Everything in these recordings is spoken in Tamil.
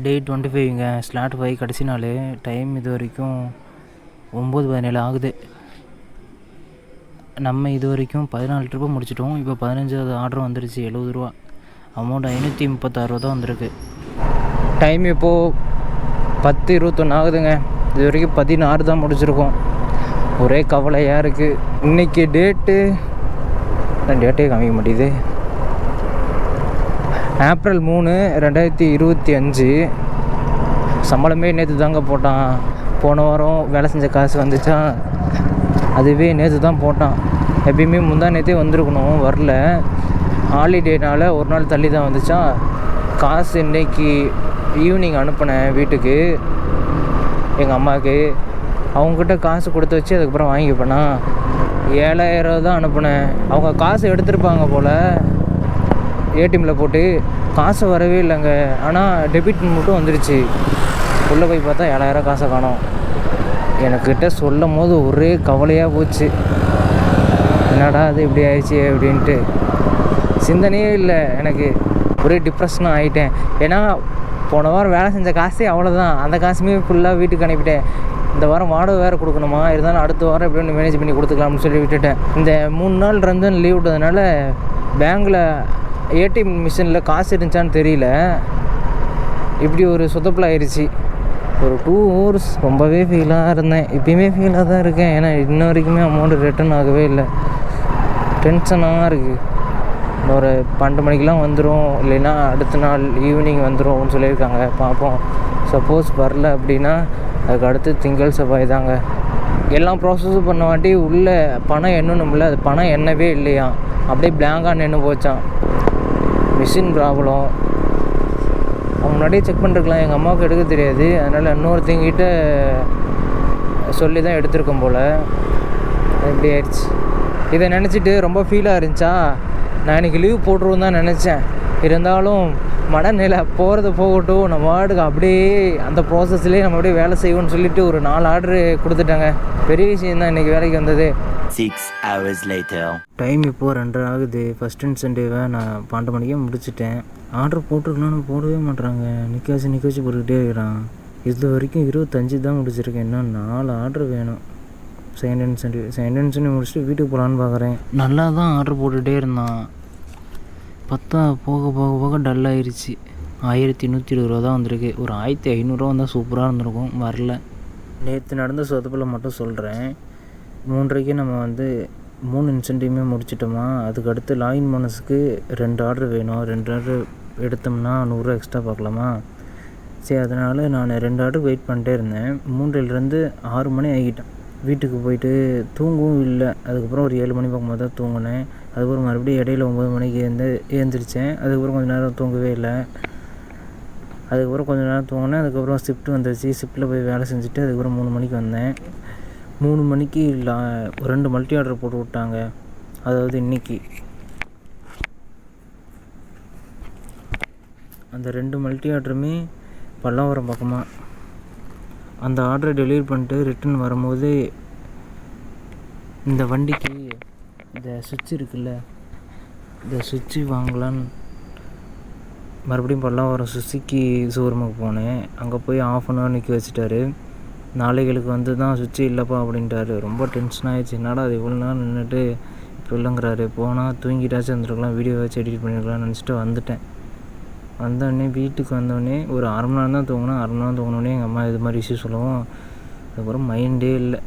டே டுவெண்ட்டி ஃபைவ்ங்க ஸ்லாட் ஃபைவ் கடைசி நாள். டைம் இது வரைக்கும் ஒம்பது பதினேழு ஆகுது. நம்ம இது வரைக்கும் பதினாலு ட்ரிப்பு முடிச்சிட்டோம். இப்போ பதினஞ்சாவது ஆர்டர் வந்துருச்சு. எழுபது ரூபா. அமௌண்ட் ஐநூற்றி முப்பத்தாறு ரூபா தான் வந்திருக்கு. டைம் இப்போது பத்து இருபத்தொன்று ஆகுதுங்க. இது வரைக்கும் பதினாறு தான் முடிச்சிருக்கோம். ஒரே கவலையாக இருக்குது இன்றைக்கி டேட்டு டேட்டே காமிக்க மாட்டேங்குது. ஏப்ரல் மூணு ரெண்டாயிரத்தி இருபத்தி அஞ்சு. சம்பளமே நேற்று தாங்க போட்டான். போன வாரம் வேலை செஞ்ச காசு வந்துச்சா? அதுவே நேற்று தான் போட்டான். எப்பயுமே முந்தா நேற்றே வந்திருக்கணும். வரல. ஹாலிடேனால் ஒரு நாள் தள்ளி தான் வந்துச்சா? காசு இன்னைக்கு ஈவினிங் அனுப்பினேன் வீட்டுக்கு. எங்கள் அம்மாவுக்கு. அவங்கக்கிட்ட காசு கொடுத்து வச்சு அதுக்கப்புறம் வாங்கிப்பேனா? ஏழாயிரம் தான் அனுப்புனேன். அவங்க காசு எடுத்திருப்பாங்க போல். ஏடிஎம்மில் போட்டு காசு வரவே இல்லைங்க. ஆனால் டெபிட் மட்டும் வந்துடுச்சு உள்ளே போய் பார்த்தா ஏழாயிரம் காசை காணோம். எனக்கிட்ட சொல்லும் போது ஒரே கவலையாக போச்சு. என்னடா அது இப்படி ஆயிடுச்சு அப்படின்ட்டு. சிந்தனையே இல்லை எனக்கு. ஒரே டிப்ரெஷனாக ஆகிட்டேன் ஏன்னா போன வாரம் வேலை செஞ்ச காசே அவ்வளோதான் அந்த காசுமே ஃபுல்லாக வீட்டுக்கு அனுப்பிட்டேன். இந்த வாரம் வாடகை வேறு கொடுக்கணுமா? இருந்தாலும் அடுத்த வாரம் எப்படியும் மேனேஜ் பண்ணி கொடுத்துக்கலாம்னு சொல்லி விட்டுட்டேன். இந்த மூணு நாள் ரம்ஜான் லீவ் விட்டதுனால பேங்க்கில் ஏடிஎம் மிஷினில் காசு இருந்துச்சான்னு தெரியல. இப்படி ஒரு சொதப்பில் ஆயிடுச்சு ஒரு டூ ஹவர்ஸ் ரொம்பவே ஃபீலாக இருந்தேன். இப்பயுமே ஃபீலாக தான் இருக்கேன். ஏன்னா இன்ன வரைக்குமே அமௌண்ட் ரிட்டர்ன் ஆகவே இல்லை. டென்ஷனாக இருக்குது ஒரு பன்னெண்டு மணிக்கெலாம் வந்துடும் இல்லைன்னா அடுத்த நாள் ஈவினிங் வந்துடும் சொல்லியிருக்காங்க. பார்ப்போம் சப்போஸ் வரல அப்படின்னா அதுக்கு அடுத்து திங்கள் செவ்வாய் தாங்க. எல்லாம் ப்ராசஸும் பண்ண வாட்டி உள்ளே பணம் எண்ணணும்ல அது பணம் எண்ணவே இல்லையா அப்படியே பிளாங்காக நின்று போச்சான் மிஷின் ப்ராப்ளம் அவங்க முன்னாடியே செக் பண்ணிருக்கலாம். எங்கள் அம்மாவுக்கு எடுக்க தெரியாது. அதனால் இன்னொருத்தங்கிட்ட சொல்லி தான் எடுத்திருக்கோம் போல். இப்படி ஆயிடுச்சு. இதை நினச்சிட்டு ரொம்ப ஃபீலாக இருந்துச்சா? நான் இன்றைக்கி லீவ் போட்டுருவோம் தான் நினச்சேன். இருந்தாலும் மனநிலை போகிறது போகட்டும் நம்ம வார்டுக்கு அப்படியே அந்த ப்ராசஸ்லேயே நம்ம அப்படியே வேலை செய்வோம்னு சொல்லிட்டு ஒரு நாலு ஆர்டரு கொடுத்துட்டாங்க. பெரிய விஷயம் தான் இன்றைக்கி வேலைக்கு வந்தது. Six hours later. டைம் இப்போது ரெண்டரை ஆகுது. ஃபஸ்ட் இன்சென்டிவை நான் பன்னெண்டு மணிக்கே முடிச்சிட்டேன். ஆர்டர் போட்டுருக்கலாம்னு போடவே மாட்றாங்க. நிற்க வச்சு நிற்க வச்சு போட்டுக்கிட்டே இருக்கிறான். இது வரைக்கும் இருபத்தஞ்சி தான் முடிச்சிருக்கேன். இன்னும் நாலு ஆர்டர் வேணும். செகண்ட் இன்சென்டிவ் செகண்ட் இன்சென்டிவ் முடிச்சுட்டு வீட்டுக்கு போகலான்னு பார்க்குறேன் நல்லா தான் ஆர்டர் போட்டுகிட்டே இருந்தான். பார்த்தா போக போக போக டல் ஆயிடுச்சு ஆயிரத்தி நூற்றி இருபது ரூபா தான் வந்திருக்கு. ஒரு ஆயிரத்தி ஐநூறுரூவா வந்தால் சூப்பராக இருந்திருக்கும். வரல. நேற்று நடந்த சொதப்பில் மட்டும் சொல்கிறேன் மூன்றைக்கு நம்ம வந்து மூணு இன்சென்டிவ்மே முடிச்சிட்டோமா? அதுக்கடுத்து லாயின் மனசுக்கு ரெண்டு ஆர்டர் வேணும். ரெண்டு ஆர்டர் எடுத்தோம்னா நூறுரூவா எக்ஸ்ட்ரா பார்க்கலாமா? சரி அதனால் நான் ரெண்டு ஆர்டர் வெயிட் பண்ணிட்டே இருந்தேன். மூன்றிலிருந்து ஆறு மணி ஆகிட்டேன் வீட்டுக்கு போயிட்டு தூங்கவும் இல்லை. அதுக்கப்புறம் ஒரு ஏழு மணி பக்கமாக தான் தூங்கினேன். அதுக்கப்புறம் மறுபடியும் இடையில ஒம்பது மணிக்கு எழுந்து எழுந்திரிச்சேன். அதுக்கப்புறம் கொஞ்ச நேரம் தூங்கவே இல்லை. அதுக்கப்புறம் கொஞ்சம் நேரம் தூங்கினேன். அதுக்கப்புறம் ஷிஃப்ட் வந்துருச்சு. ஷிஃப்ட்டில் போய் வேலை செஞ்சுட்டு அதுக்கப்புறம் மூணு மணிக்கு வந்தேன். மூணு மணிக்கு லா ரெண்டு மல்டி ஆர்டர் போட்டு விட்டாங்க. அதாவது இன்னைக்கு. அந்த ரெண்டு மல்டி ஆர்டருமே பல்லாவரம் பக்கமாக அந்த ஆர்டரை டெலிவரி பண்ணிட்டு ரிட்டன் வரும்போது இந்த வண்டிக்கு இந்த சுவிட்ச் இருக்குல்ல இந்த சுவிட்சு வாங்கலான்னு மறுபடியும் பல்லாவரம் சுசுக்கி ஷோரூமுக்கு போனேன். அங்கே போய் ஆஃப் அன் ஹவர் நிற்க வச்சுட்டாரு. நாளைகளுக்கு வந்து தான் சுவிட்சு இல்லைப்பா அப்படின்ட்டாரு. ரொம்ப டென்ஷன் ஆகிடுச்சு என்னடா அது இவ்வளோ நேரம் நின்றுட்டு இப்போ இல்லைங்கிறாரு. போனால் தூங்கிட்டாச்சும் இருந்திருக்கலாம் வீடியோ வச்சு எடிட் பண்ணிருக்கலாம்னு நினச்சிட்டு வந்துட்டேன். வந்தோடனே வீட்டுக்கு வந்தோடனே ஒரு அரை மணி நேரம் தான் தூங்கினேன். அரை மணி நேரம் தூங்கினோடனே எங்கள் அம்மா இது மாதிரி இஷ்யூ சொல்லவும். அதுக்கப்புறம் மைண்டே இல்லை.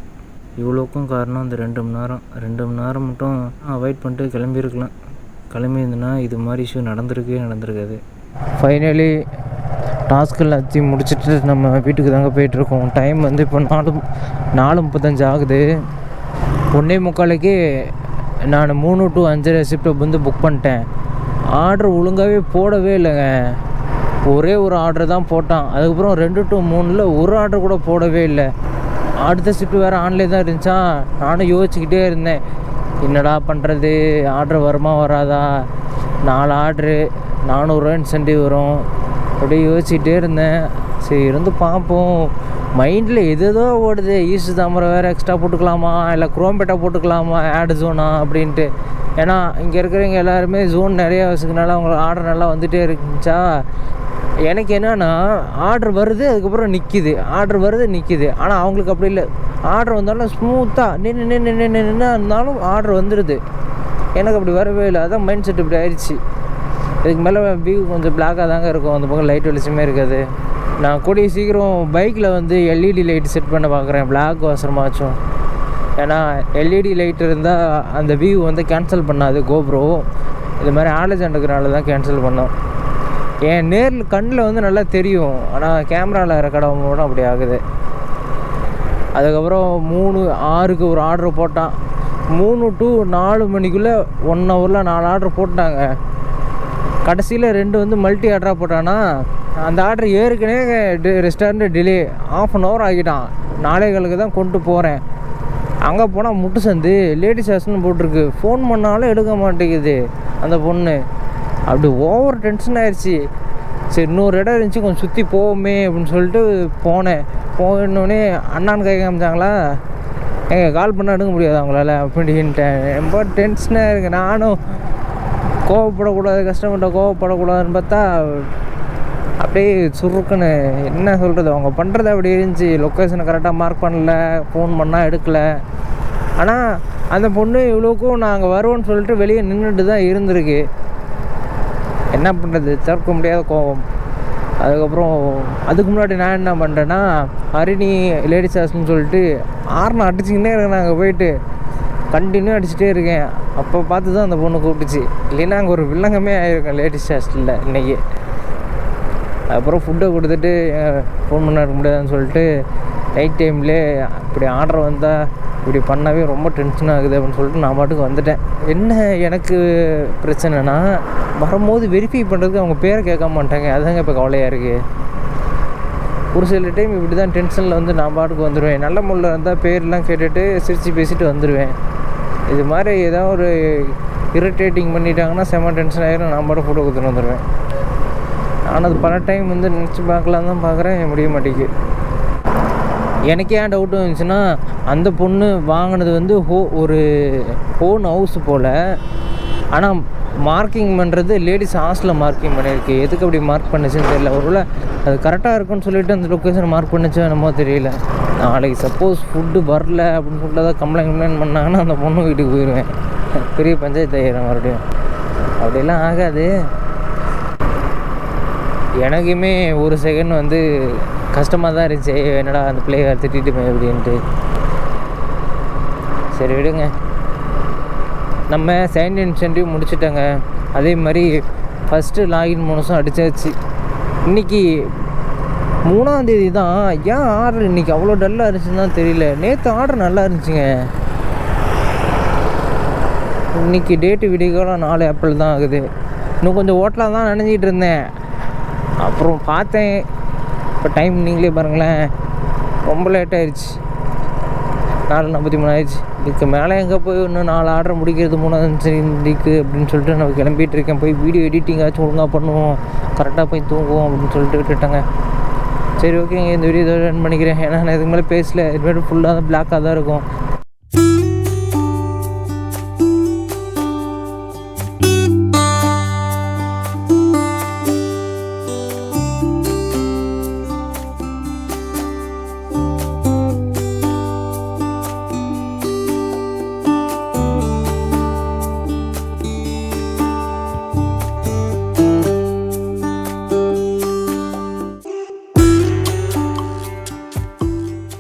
இவ்வளோக்கும் காரணம் அந்த ரெண்டு மணி நேரம். ரெண்டு மணி நேரம் மட்டும் அவாய்ட் பண்ணிட்டு கிளம்பியிருக்கலாம் கிளம்பியிருந்தேன்னா இது மாதிரி இஷ்யூ நடந்திருக்கவே நடந்திருக்காது. ஃபைனலி டாஸ்க் எல்லாத்தையும் முடிச்சுட்டு நம்ம வீட்டுக்கு தாங்க போயிட்டுருக்கோம் டைம் வந்து இப்போ நாலு நாலு முப்பத்தஞ்சு ஆகுது. ஒன்றே முக்காலுக்கே நான் மூணு டு அஞ்சரை ஷிஃப்ட்டை வந்து புக் பண்ணிட்டேன். ஆர்டர் ஒழுங்காகவே போடவே இல்லைங்க. ஒரே ஒரு ஆர்டர் தான் போட்டான். அதுக்கப்புறம் ரெண்டு டு மூணில் ஒரு ஆர்டர் கூட போடவே இல்லை. அடுத்த ஷிஃப்ட் வேறு ஆன்லைன் தான் இருந்துச்சா? நானும் யோசிச்சுக்கிட்டே இருந்தேன். என்னடா பண்ணுறது ஆர்டர் வருமா வராதா? நாலு ஆர்டரு நானூறுரூவா இன்சென்டிவ் வரும். அப்படியே யோசிச்சுக்கிட்டே இருந்தேன். சரி இருந்து பார்ப்போம். மைண்டில் எதுதோ ஓடுது. ஈஸ்ட் தாமரை வேறு எக்ஸ்ட்ரா போட்டுக்கலாமா? இல்லை குரோம்பேட்டா போட்டுக்கலாமா? ஆடு ஜோனா அப்படின்ட்டு. ஏன்னா இங்கே இருக்கிறவங்க எல்லாருமே ஜோன் நிறையா வச்சுக்கனால அவங்களுக்கு ஆர்டர் நல்லா வந்துகிட்டே இருந்துச்சா? எனக்கு என்னென்னா ஆர்டர் வருது அதுக்கப்புறம் நிற்கிது ஆர்டர் வருது நிற்கிது ஆனால் அவங்களுக்கு அப்படி இல்லை. ஆர்டர் வந்தாலும் ஸ்மூத்தாக நின்று நின்று நின்று நின்று இருந்தாலும் ஆர்டர் வந்துடுது. எனக்கு அப்படி வரவே இல்லை. அதான் மைண்ட் செட் இப்படி ஆயிடுச்சு. இதுக்கு மேலே வியூ கொஞ்சம் பிளாக்காக தாங்க இருக்கும். அந்த பக்கம் லைட் வெளிச்சமே இருக்காது. நான் கூடிய சீக்கிரம் பைக்கில் வந்து எல்இடி லைட் செட் பண்ண பார்க்குறேன். பிளாக் அவசரமாச்சும் ஏன்னா எல்இடி லைட் இருந்தால் அந்த வியூ வந்து கேன்சல் பண்ணாது கோப்ரோ இது மாதிரி ஆலஜெண்டுக்கிறனால தான் கேன்சல் பண்ணோம். என் நேரில் கண்ணில் வந்து நல்லா தெரியும். ஆனால் கேமராவில் ரெக்கார்ட் ஆகும்போது அப்படி ஆகுது. அதுக்கப்புறம் மூணு ஆறுக்கு ஒரு ஆர்டர் போட்டான். மூணு டு நாலு மணிக்குள்ளே ஒன் ஹவரில் நாலு ஆர்டர் போட்டாங்க. கடைசியில் ரெண்டு வந்து மல்டி ஆர்டராக போட்டானா அந்த ஆர்டர் ஏற்கனவே restaurant delay of an hour ஆகிட்டான். நாளை காலுக்கு தான் கொண்டு போகிறேன் அங்கே போனால் முட்டு சந்து லேடிஸ் ஹாஸ்ட்னு போட்டிருக்கு. ஃபோன் பண்ணாலும் எடுக்க மாட்டேங்குது அந்த பொண்ணு. அப்படி ஓவர் டென்ஷன் ஆயிடுச்சு சரி இன்னொரு இடம் இருந்துச்சு கொஞ்சம் சுற்றி போவோமே அப்படின்னு சொல்லிட்டு போனேன். போனோடனே அண்ணான்னு கை காமிச்சாங்களா? எங்க கால் பண்ண எடுக்க முடியாது அவங்களால அப்படின்ட்டேன். ரொம்ப டென்ஷனாக இருக்குது நானும் கோவப்படக்கூடாது கஷ்டப்பட்ட கோவப்படக்கூடாதுன்னு பார்த்தா அப்படியே சுருக்குன்னு என்ன சொல்கிறது அவங்க பண்ணுறது அப்படி இருந்துச்சு லொக்கேஷனை கரெக்டாக மார்க் பண்ணல ஃபோன் பண்ணால் எடுக்கல. ஆனால் அந்த பொண்ணு இவ்வளோக்கும் நாங்கள் வருவோன்னு சொல்லிட்டு வெளியே நின்றுட்டு தான் இருந்திருக்கு. என்ன பண்ணுறது தவிர்க்க முடியாத கோவம் அதுக்கப்புறம் அதுக்கு முன்னாடி நான் என்ன பண்ணுறேன்னா ஹரிணி லேடிஸ் ஹாஸ்டல்னு சொல்லிட்டு ஆர்னை அடிச்சுக்கிட்டே இருக்கேன் நாங்கள் போயிட்டு. கண்டினியூ அடிச்சுட்டே இருக்கேன். அப்போ பார்த்து தான் அந்த பொண்ணு கூப்பிட்டுச்சு. இல்லைன்னா அங்கே ஒரு வில்லங்கமே ஆகிருக்கேன் லேடிஸ் ஹாஸ்டலில் இன்றைக்கி அப்புறம் ஃபுட்டை கொடுத்துட்டு ஃபோன் பண்ண இருக்க முடியாதுன்னு சொல்லிட்டு நைட் டைம்லே இப்படி ஆர்டர் வந்தால் இப்படி பண்ணாவே ரொம்ப டென்ஷன் ஆகுது அப்படின்னு சொல்லிட்டு நான் பாட்டுக்கு வந்துட்டேன். என்ன எனக்கு பிரச்சனைனா வரும்போது வெரிஃபை பண்ணுறதுக்கு அவங்க பேரை கேட்க மாட்டாங்க. அதுதாங்க இப்போ கவலையாக இருக்குது ஒரு சில டைம் இப்படி தான் டென்ஷனில் வந்து நான் பாட்டுக்கு வந்துடுவேன் நல்ல முள்ள இருந்தால் பேர்லாம் கேட்டுட்டு சிரித்து பேசிட்டு வந்துடுவேன் இது மாதிரி ஏதாவது ஒரு இரிட்டேட்டிங் பண்ணிட்டாங்கன்னா செம்ம டென்ஷன் ஆகிரும் நான் பாட்டு ஃபோட்டோ கொடுத்துட்டு வந்துடுவேன் ஆனால் அது பல டைம் வந்து நினச்சி பார்க்கலாம் தான் பார்க்குறேன். முடிய மாட்டேங்குது. எனக்கே ஏன் டவுட் வந்துச்சுன்னா அந்த பொண்ணு வாங்கினது வந்து ஹோ ஒரு ஹோன் ஹவுஸ் போல். ஆனால் மார்க்கிங் பண்ணுறது லேடிஸ் ஹாஸ்டலில் மார்க்கிங் பண்ணியிருக்கு. எதுக்கு அப்படி மார்க் பண்ணுச்சுன்னு தெரியல. ஒருவேளை அது கரெக்டாக இருக்குன்னு சொல்லிட்டு அந்த லொக்கேஷன் மார்க் பண்ணுச்சு என்னமோ தெரியல. நாளைக்கு சப்போஸ் ஃபுட்டு வரல அப்படின்னு சொல்லிட்டு ஏதாவது கம்ப்ளைண்ட் கம்ப்ளைண்ட் பண்ணாங்கன்னா அந்த பொண்ணு வீட்டுக்கு போயிடுவேன் பெரிய பஞ்சாயத்து ஆயிரும் மறுபடியும். அப்படிலாம் ஆகாது. எனக்குமே ஒரு செகண்ட் வந்து கஷ்டமாக தான் இருந்துச்சு. என்னடா அந்த பிள்ளைய திட்டிட்டுமே அப்படின்ட்டு. சரி விடுங்க. நம்ம செகண்ட் இன்சென்டிவ் முடிச்சிட்டோங்க. அதே மாதிரி ஃபஸ்ட்டு லாகின் போனஸும் அடிச்சாச்சு. இன்னைக்கு மூணாந்தேதி தான். ஏன் ஆர்டர் இன்றைக்கி அவ்வளோ டல்லாக இருந்துச்சுன்னு தான் தெரியல. நேற்று ஆர்டர் நல்லா இருந்துச்சுங்க. இன்னைக்கு டேட்டு விடிகாலம் நாலு ஏப்ரல் தான் ஆகுது. இன்னும் கொஞ்சம் ஓட்டலாக தான் நினைஞ்சிட்டு இருந்தேன். அப்புறம் பார்த்தேன். இப்போ டைம் நீங்களே பாருங்களேன். ரொம்ப லேட் ஆயிடுச்சு நாலு நாற்பத்தி மூணு ஆயிடுச்சு இதுக்கு மேலே எங்கே போய் இன்னும் நாலு ஆர்டர் முடிக்கிறது மூணாவது இன்றைக்கு அப்படின்னு சொல்லிட்டு நான் கிளம்பிட்டு இருக்கேன். போய் வீடியோ எடிட்டிங் ஆச்சும் ஒழுங்காக பண்ணுவோம். கரெக்டாக போய் தூங்குவோம் அப்படின்னு சொல்லிட்டு விட்டுட்டாங்க. சரி ஓகேங்க இந்த வீடியோ இதோட ரன் பண்ணிக்கிறேன். ஏன்னா நான் இதுக்கு மேலே பேசல. இதுமாரி ஃபுல்லாக தான் பிளாக்காக தான் இருக்கும்.